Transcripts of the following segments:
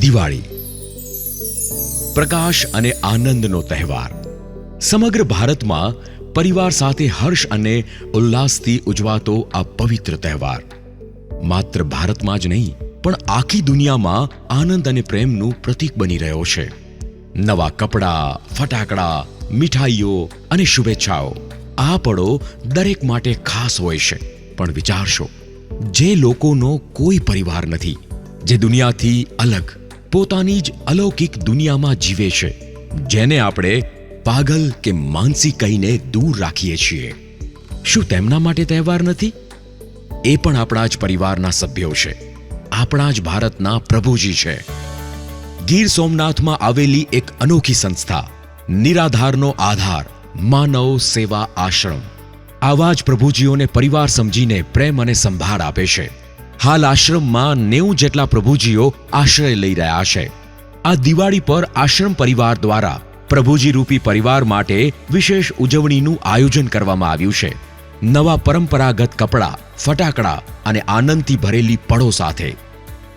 દિવાળી, પ્રકાશ અને આનંદનો તહેવાર. સમગ્ર ભારતમાં પરિવાર સાથે હર્ષ અને ઉલ્લાસથી ઉજવાતો આ પવિત્ર તહેવાર. માત્ર ભારતમાં જ નહીં, પણ આખી દુનિયામાં આનંદ અને પ્રેમનું પ્રતીક બની રહ્યો છે. નવા કપડાં, ફટાકડા, મીઠાઈઓ અને શુભેચ્છાઓ આ પળો દરેક માટે ખાસ હોય છે. પણ વિચારશો, જે લોકોનો કોઈ પરિવાર નથી, જે દુનિયાથી અલગ પોતાની જ અલૌકિક દુનિયામાં જીવે છે, જેને આપણે પાગલ કે માનસી કહીને દૂર રાખીએ છીએ. શું તેમના માટે તહેવાર નથી? એ પણ આપણા જ પરિવારના સભ્યો છે. આપણા જ ભારતના પ્રભુજી છે. ગીર સોમનાથમાં આવેલી એક અનોખી સંસ્થા, નિરાધારનો આધાર, માનવ સેવા આશ્રમ. આવા જ પ્રભુજીઓને પરિવાર સમજીને પ્રેમ અને સંભાળ આપે છે. હાલ આશ્રમમાં નેવું જેટલા પ્રભુજીઓ આશ્રય લઈ રહ્યા છે. આ દિવાળી પર આશ્રમ પરિવાર દ્વારા પ્રભુજી રૂપી પરિવાર માટે વિશેષ ઉજવણીનું આયોજન કરવામાં આવ્યું છે. નવા પરંપરાગત કપડાં, ફટાકડા અને આનંદથી ભરેલી પળો સાથે.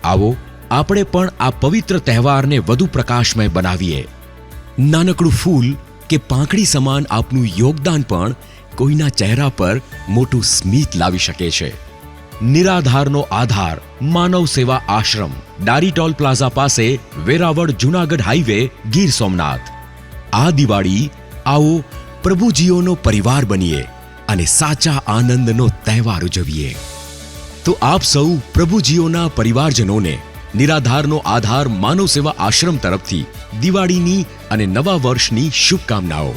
આવો, આપણે પણ આ પવિત્ર તહેવારને વધુ પ્રકાશમય બનાવીએ. નાનકડું ફૂલ કે પાંખડી સમાન આપનું યોગદાન પણ કોઈના ચહેરા પર મોટું સ્મિત લાવી શકે છે. નિરાધારનો આધાર, માનવ સેવા આશ્રમ, ડારીટોલ પ્લાઝા પાસે વેરાવળ જુનાગઢ હાઈવે, ગીર સોમનાથ. આ દિવાળી આવો પ્રભુજીઓનો પરિવાર બનીએ અને સાચા આનંદનો તહેવાર ઉજવીએ. તો આપ સૌ પ્રભુજીઓના પરિવારજનોને નિરાધારનો આધાર માનવ સેવા આશ્રમ તરફથી દિવાળીની અને નવા વર્ષની શુભકામનાઓ.